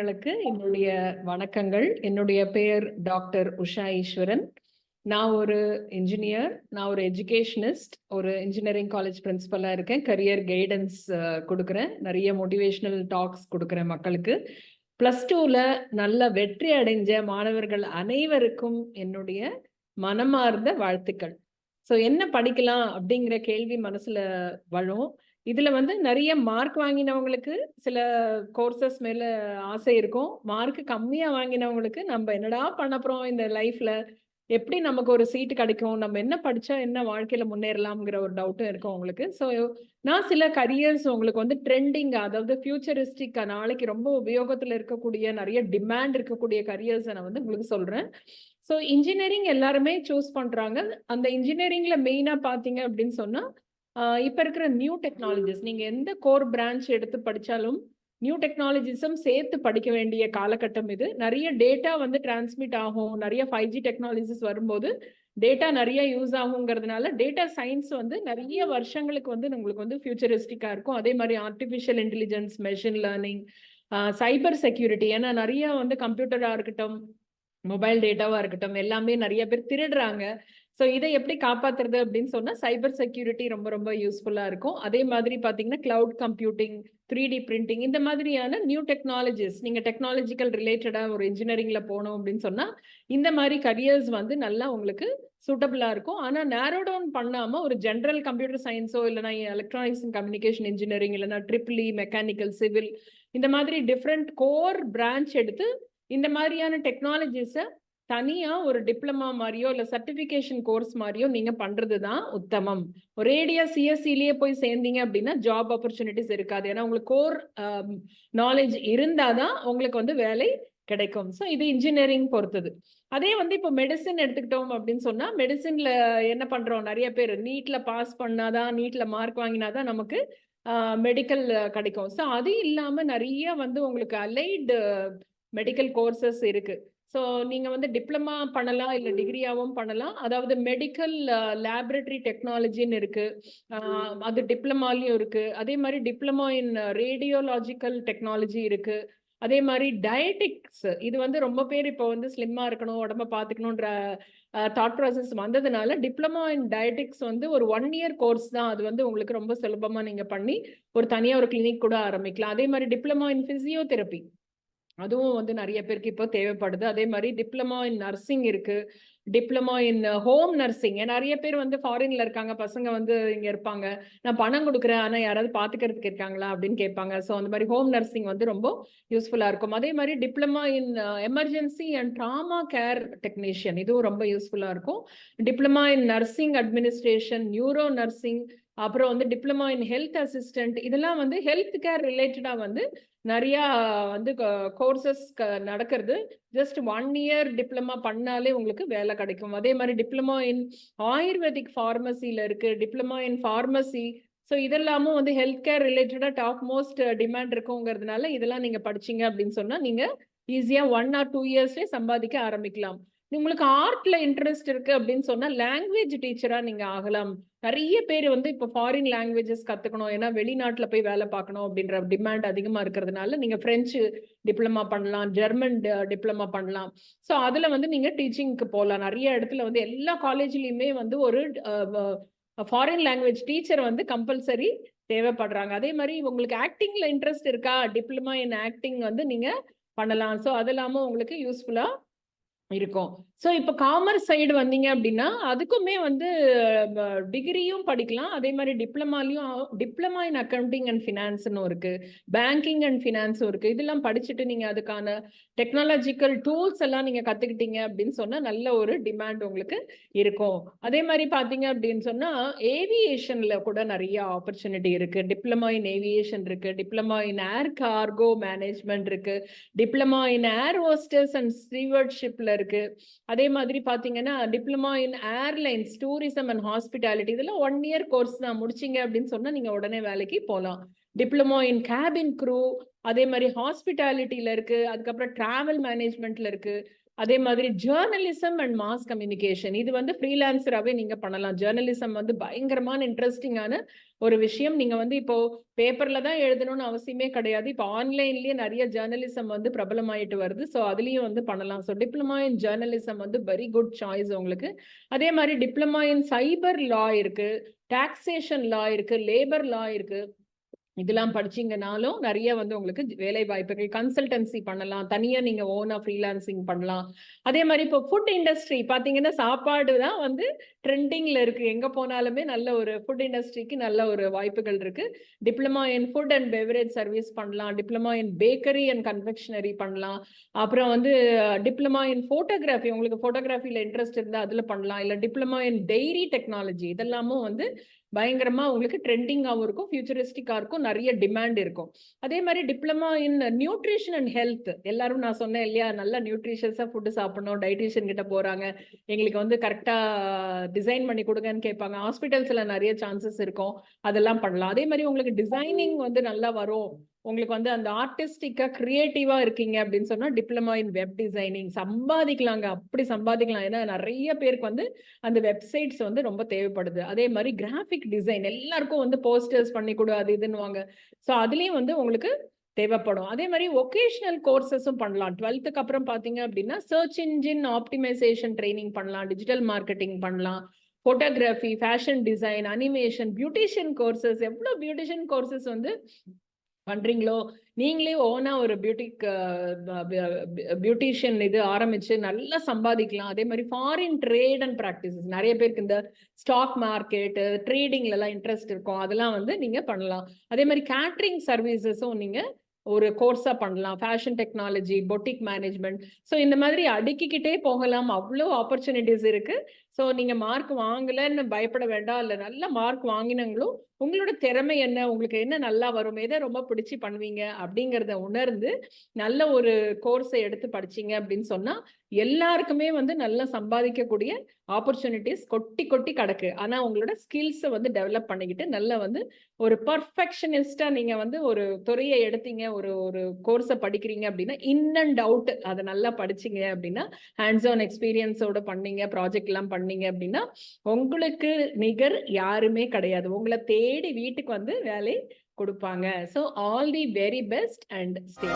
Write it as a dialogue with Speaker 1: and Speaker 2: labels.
Speaker 1: நேயர்களுக்கு என்னுடைய வணக்கங்கள். என்னுடைய பெயர் டாக்டர் உஷா ஈஸ்வரன். நான் ஒரு இன்ஜினியர் நான் ஒரு எஜுகேஷனிஸ்ட் ஒரு இன்ஜினியரிங் காலேஜ் பிரின்சிபலாக இருக்கேன். கரியர் கைடன்ஸ் கொடுக்குறேன். நிறைய மோட்டிவேஷனல் டாக்ஸ் கொடுக்குறேன் மக்களுக்கு. ப்ளஸ் டூவில் நல்ல வெற்றி அடைஞ்ச மாணவர்கள் அனைவருக்கும் என்னுடைய மனமார்ந்த வாழ்த்துக்கள். ஸோ என்ன படிக்கலாம் அப்படிங்கிற கேள்வி மனசில் வரும். இதுல வந்து நிறைய மார்க் வாங்கினவங்களுக்கு சில கோர்சஸ் மேல ஆசை இருக்கும். மார்க் கம்மியா வாங்கினவங்களுக்கு நம்ம என்னடா பண்ண போறோம் இந்த லைஃப்ல எப்படி நமக்கு ஒரு சீட்டு கிடைக்கும்? நம்ம என்ன படிச்சா என்ன வாழ்க்கையில முன்னேறலாம்ங்கிற ஒரு டவுட்டும் இருக்கும் உங்களுக்கு. ஸோ நான் சில கரியர்ஸ் உங்களுக்கு வந்து ட்ரெண்டிங் அதாவது ஃபியூச்சரிஸ்டிக் நாளைக்கு ரொம்ப உபயோகத்துல இருக்கக்கூடிய நிறைய டிமாண்ட் இருக்கக்கூடிய கரியர்ஸை நான் வந்து உங்களுக்கு சொல்றேன். ஸோ இன்ஜினியரிங் எல்லாருமே சூஸ் பண்றாங்க. அந்த இன்ஜினியரிங்ல மெயினா பாத்தீங்க அப்படின்னு சொன்னா இப்போ இருக்கிற நியூ டெக்னாலஜிஸ் நீங்கள் எந்த கோர் பிரான்ச் எடுத்து படித்தாலும் நியூ டெக்னாலஜிஸும் சேர்த்து படிக்க வேண்டிய காலகட்டம் இது. நிறைய டேட்டா வந்து டிரான்ஸ்மிட் ஆகும். நிறைய ஃபைவ் ஜி டெக்னாலஜிஸ் வரும்போது டேட்டா நிறைய யூஸ் ஆகுங்கிறதுனால டேட்டா சயின்ஸ் வந்து நிறைய வருஷங்களுக்கு வந்து உங்களுக்கு வந்து ஃபியூச்சரிஸ்டிக்காக இருக்கும். அதே மாதிரி artificial intelligence machine learning cyber security ஏன்னா நிறைய வந்து கம்ப்யூட்டராக இருக்கட்டும் மொபைல் டேட்டாவாக இருக்கட்டும் எல்லாமே நிறைய பேர் திருடுறாங்க. ஸோ இதை எப்படி காப்பாத்துறது அப்படின்னு சொன்னா சைபர் செக்யூரிட்டி ரொம்ப ரொம்ப யூஸ்ஃபுல்லாக இருக்கும். அதே மாதிரி பாத்தீங்கன்னா cloud computing three D printing இந்த மாதிரியான நியூ டெக்னாலஜிஸ் நீங்க டெக்னாலஜிக்கல் ரிலேட்டடா ஒரு இன்ஜினியரிங்ல போகணும் அப்படின்னு சொன்னா இந்த மாதிரி கரியர்ஸ் வந்து நல்லா உங்களுக்கு சூட்டபிளா இருக்கும். ஆனா நேரோ டவுன் பண்ணாம ஒரு ஜென்ரல் கம்ப்யூட்டர் சயின்ஸோ இல்லைனா எலக்ட்ரானிக்ஸ் அண்ட் கம்யூனிகேஷன் இன்ஜினியரிங் இல்லைனா ட்ரிபிளி மெக்கானிக்கல் சிவில் இந்த மாதிரி டிஃப்ரெண்ட் கோர் பிரான்ச் எடுத்து இந்த மாதிரியான டெக்னாலஜிஸை தனியா ஒரு டிப்ளமா மாதிரியோ இல்ல சர்டிபிகேஷன் கோர்ஸ் மாதிரியோ நீங்க பண்றது தான் உத்தமம். ஒரேடியா சிஎஸ்சிலேயே போய் சேர்ந்தீங்க அப்படின்னா ஜாப் ஆப்பர்ச்சுனிட்டிஸ் இருக்காது. ஏன்னா உங்களுக்கு கோர் நாலேஜ் um, இருந்தாதான் உங்களுக்கு வந்து வேலை கிடைக்கும். ஸோ இது இன்ஜினியரிங் பொறுத்தது. அதே வந்து இப்போ மெடிசின் எடுத்துக்கிட்டோம் அப்படின்னு சொன்னா மெடிசின்ல என்ன பண்றோம்? நிறைய பேர் நீட்ல பாஸ் பண்ணாதான் நீட்ல மார்க் வாங்கினாதான் நமக்கு மெடிக்கல் கிடைக்கும். ஸோ அது இல்லாம நிறைய வந்து உங்களுக்கு அலைடு மெடிக்கல் கோர்சஸ் இருக்கு. ஸோ நீங்கள் வந்து டிப்ளமா பண்ணலாம் இல்லை டிகிரியாகவும் பண்ணலாம். அதாவது மெடிக்கல் லேபரட்டரி டெக்னாலஜின்னு இருக்கு. அது டிப்ளமாலையும் இருக்கு. அதே மாதிரி டிப்ளமா இன் ரேடியோலாஜிக்கல் டெக்னாலஜி இருக்கு. அதே மாதிரி டயட்டிக்ஸ் இது வந்து ரொம்ப பேர் இப்போ வந்து ஸ்லிம்மா இருக்கணும் உடம்ப பார்த்துக்கணுன்ற தாட் ப்ராசஸ் வந்ததுனால டிப்ளமா இன் டயட்டிக்ஸ் வந்து ஒரு ஒன் இயர் கோர்ஸ் தான். அது வந்து உங்களுக்கு ரொம்ப சுலபமாக நீங்கள் பண்ணி ஒரு தனியாக ஒரு கிளினிக் கூட ஆரம்பிக்கலாம். அதே மாதிரி டிப்ளமா இன் ஃபிசியோதெரப்பி அதுவும் வந்து நிறைய பேருக்கு இப்போ தேவைப்படுது. அதே மாதிரி டிப்ளமா இன் நர்சிங் இருக்கு. டிப்ளமா இன் ஹோம் நர்சிங் நிறைய பேர் வந்து ஃபாரின்ல இருக்காங்க. பசங்க வந்து இங்க இருப்பாங்க. நான் பணம் கொடுக்குறேன். ஆனா யாராவது பாத்துக்கிறதுக்கு இருக்காங்களா அப்படின்னு கேட்பாங்க. ஸோ அந்த மாதிரி ஹோம் நர்சிங் வந்து ரொம்ப யூஸ்ஃபுல்லா இருக்கும். அதே மாதிரி diploma in emergency and trauma care technician இதுவும் ரொம்ப யூஸ்ஃபுல்லா இருக்கும். Diploma in nursing administration neuro nursing அப்புறம் வந்து டிப்ளமா இன் ஹெல்த் அசிஸ்டன்ட் இதெல்லாம் வந்து ஹெல்த் கேர் ரிலேட்டடா வந்து நிறையா வந்து கோர்சஸ் நடக்கிறது. ஜஸ்ட் ஒன் இயர் டிப்ளமா பண்ணாலே உங்களுக்கு வேலை கிடைக்கும். அதே மாதிரி டிப்ளமா இன் ஆயுர்வேதிக் ஃபார்மசியில் இருக்கு. டிப்ளமா இன் ஃபார்மசி ஸோ இதெல்லாமும் வந்து ஹெல்த் கேர் ரிலேட்டடாக டாப் மோஸ்ட் டிமாண்ட் இருக்குங்கிறதுனால இதெல்லாம் நீங்கள் படிச்சீங்க அப்படின்னு சொன்னால் நீங்கள் ஈஸியாக ஒன் ஆர் டூ இயர்ஸ்லேயே சம்பாதிக்க ஆரம்பிக்கலாம். உங்களுக்கு ஆர்ட்ல இன்ட்ரெஸ்ட் இருக்கு அப்படின்னு சொன்னா லாங்குவேஜ் டீச்சரா நீங்க ஆகலாம். நிறைய பேர் வந்து இப்போ ஃபாரின் லாங்குவேஜஸ் கத்துக்கணும். ஏன்னா வெளிநாட்டுல போய் வேலை பார்க்கணும் அப்படின்ற டிமாண்ட் அதிகமா இருக்கிறதுனால நீங்க பிரெஞ்சு டிப்ளமா பண்ணலாம் ஜெர்மன் டிப்ளமா பண்ணலாம். ஸோ அதுல வந்து நீங்க டீச்சிங்க்கு போகலாம் நிறைய இடத்துல வந்து எல்லா காலேஜ்லயுமே வந்து ஒரு ஃபாரின் லாங்குவேஜ் டீச்சர் வந்து கம்பல்சரி தேவைப்படுறாங்க. அதே மாதிரி உங்களுக்கு ஆக்டிங்ல இன்ட்ரெஸ்ட் இருக்கா? டிப்ளமா இன் ஆக்டிங் வந்து நீங்க பண்ணலாம். ஸோ அது இல்லாமல் உங்களுக்கு யூஸ்ஃபுல்லா இருக்கும். ஸோ இப்போ காமர்ஸ் சைடு வந்தீங்க அப்படின்னா அதுக்குமே வந்து டிகிரியும் படிக்கலாம். அதே மாதிரி டிப்ளமாலையும் டிப்ளமா இன் அக்கௌண்டிங் அண்ட் ஃபினான்ஸ்னு இருக்கு. பேங்கிங் அண்ட் ஃபினான்ஸும் இருக்கு. இதெல்லாம் படிச்சுட்டு நீங்க அதுக்கான டெக்னாலஜிக்கல் டூல்ஸ் எல்லாம் நீங்க கத்துக்கிட்டீங்க அப்படின்னு சொன்னா நல்ல ஒரு டிமாண்ட் உங்களுக்கு இருக்கும். அதே மாதிரி பாத்தீங்க அப்படின்னு சொன்னா ஏவியேஷன்ல கூட நிறைய ஆப்பர்ச்சுனிட்டி இருக்கு. டிப்ளமா இன் ஏவியேஷன் இருக்கு. Diploma in air cargo management இருக்கு. Diploma in air hostess and ஸ்டீவர்ட்ஷிப்ல இருக்கு. அதே மாதிரி பாத்தீங்கன்னா diploma in airlines tourism and hospitality இதெல்லாம் ஒன் இயர் கோர்ஸ் தான். முடிச்சிங்க அப்படின்னு சொன்னா நீங்க உடனே வேலைக்கு போகலாம் டிப்ளமோ இன் கேபின் க்ரூ அதே மாதிரி ஹாஸ்பிட்டாலிட்டியில இருக்கு. அதுக்கப்புறம் டிராவல் மேனேஜ்மெண்ட்ல இருக்கு. அதே மாதிரி ஜேர்னலிசம் அண்ட் மாஸ் கம்யூனிகேஷன் இது வந்து ஃப்ரீலான்சராகவே நீங்க பண்ணலாம். ஜேர்னலிசம் வந்து பயங்கரமான இன்ட்ரெஸ்டிங்கான ஒரு விஷயம். நீங்க வந்து இப்போ பேப்பர்ல தான் எழுதணும்னு அவசியமே கிடையாது. இப்போ ஆன்லைன்லயே நிறைய ஜேர்னலிசம் வந்து பிரபலமாயிட்டு வருது. ஸோ அதுலயும் வந்து பண்ணலாம். ஸோ டிப்ளமா இன் ஜேர்னலிசம் வந்து வெரி குட் சாய்ஸ் உங்களுக்கு. அதே மாதிரி டிப்ளமா இன் சைபர் லா இருக்கு. டாக்ஸேஷன் லா இருக்கு. லேபர் லா இருக்கு. இதெல்லாம் படிச்சீங்கனாலும் நிறைய வந்து உங்களுக்கு வேலை வாய்ப்புகள் கன்சல்டன்சி பண்ணலாம். தனியா நீங்க ஓனா ஃப்ரீலான்சிங் பண்ணலாம். அதே மாதிரி இப்போ ஃபுட் இண்டஸ்ட்ரி பாத்தீங்கன்னா சாப்பாடு தான் வந்து ட்ரெண்டிங்ல இருக்கு. எங்க போனாலுமே நல்ல ஒரு ஃபுட் இண்டஸ்ட்ரிக்கு நல்ல ஒரு வாய்ப்புகள் இருக்கு. Diploma in food and beverage service பண்ணலாம். Diploma in bakery and confectionery பண்ணலாம். அப்புறம் வந்து டிப்ளமா இன் ஃபோட்டோகிராஃபி உங்களுக்கு போட்டோகிராஃபில இன்ட்ரெஸ்ட் இருந்தால் அதுல பண்ணலாம். இல்ல டிப்ளமா இன் டெய்ரி டெக்னாலஜி இதெல்லாமும் வந்து பயங்கரமா உங்களுக்கு ட்ரெண்டிங்காகவும் இருக்கும் ஃபியூச்சரிஸ்டிக்கா இருக்கும் நிறைய டிமாண்ட் இருக்கும். அதே மாதிரி diploma in nutrition and health எல்லாரும் நான் சொன்னேன் இல்லையா நல்லா நியூட்ரிஷியஸா ஃபுட்டு சாப்பிடணும் டைட்டிஷியன் கிட்ட போறாங்க எங்களுக்கு வந்து கரெக்டா டிசைன் பண்ணி கொடுங்கன்னு கேட்பாங்க. ஹாஸ்பிட்டல்ஸ்ல நிறைய சான்சஸ் இருக்கும் அதெல்லாம் பண்ணலாம். அதே மாதிரி உங்களுக்கு டிசைனிங் வந்து நல்லா வரும். உங்களுக்கு வந்து அந்த ஆர்டிஸ்டிக்கா கிரியேட்டிவா இருக்கீங்க அப்படின்னு சொன்னா டிப்ளமா இன் வெப் டிசைனிங் சம்பாதிக்கலாங்க. அப்படி சம்பாதிக்கலாம். ஏன்னா நிறைய பேருக்கு வந்து அந்த வெப்சைட்ஸ் வந்து ரொம்ப தேவைப்படுது. அதே மாதிரி கிராஃபிக் டிசைன் எல்லாருக்கும் வந்து போஸ்டர்ஸ் பண்ணி கொடு அது இதுன்னுவாங்க. ஸோ அதுலயும் வந்து உங்களுக்கு தேவைப்படும். அதே மாதிரி ஒகேஷனல் கோர்சஸும் பண்ணலாம். டுவெல்த்துக்கு அப்புறம் பாத்தீங்க அப்படின்னா சர்ச் இன்ஜின் ஆப்டிமைசேஷன் ட்ரைனிங் பண்ணலாம். டிஜிட்டல் மார்க்கெட்டிங் பண்ணலாம். Photography fashion design animation beautician courses எவ்வளோ பியூட்டிஷியன் கோர்சஸ் வந்து பண்றீங்களோ? நீங்களே ஓனா ஒரு பியூட்டிக் பியூட்டிஷியன் இது ஆரம்பிச்சு நல்லா சம்பாதிக்கலாம். அதே மாதிரி ஃபாரின் ட்ரேட் அண்ட் ப்ராக்டிசஸ் நிறைய பேருக்கு இந்த ஸ்டாக் மார்க்கெட்டு ட்ரேடிங்ல எல்லாம் இன்ட்ரெஸ்ட் இருக்கும். அதெல்லாம் வந்து நீங்க பண்ணலாம். அதே மாதிரி கேட்ரிங் சர்வீசஸும் நீங்க ஒரு கோர்ஸா பண்ணலாம். Fashion technology boutique management so இந்த மாதிரி அடுக்கிக்கிட்டே போகலாம். அவ்வளோ ஆப்பர்ச்சுனிட்டிஸ் இருக்கு. ஸோ நீங்க மார்க் வாங்கலன்னு பயப்பட வேண்டாம். இல்லை நல்ல மார்க் வாங்கினங்களும் உங்களோட திறமை என்ன? உங்களுக்கு என்ன நல்லா வரும்? எதை ரொம்ப பிடிச்சி பண்ணுவீங்க? அப்படிங்கிறத உணர்ந்து நல்ல ஒரு கோர்ஸை எடுத்து படிச்சீங்க அப்படின்னு சொன்னா எல்லாருக்குமே வந்து நல்லா சம்பாதிக்கக்கூடிய ஆப்பர்ச்சுனிட்டிஸ் கொட்டி கொட்டி கிடக்கு. ஆனா உங்களோட ஸ்கில்ஸை வந்து டெவலப் பண்ணிக்கிட்டு நல்ல வந்து ஒரு பர்ஃபெக்ஷனிஸ்டா நீங்க வந்து ஒரு துறையை எடுத்தீங்க ஒரு ஒரு கோர்ஸை படிக்கிறீங்க அப்படின்னா இன் அண்ட் அவுட் அதை நல்லா படிச்சீங்க அப்படின்னா ஹேண்ட்ஸ் ஆன் எக்ஸ்பீரியன்ஸோட பண்ணீங்க ப்ராஜெக்ட் எல்லாம் பண்ணீங்க அப்படின்னா உங்களுக்கு நிகர் யாருமே கிடையாது. உங்களை தேடி வீட்டுக்கு வந்து வேலை கொடுப்பாங்க. So all the very best and stay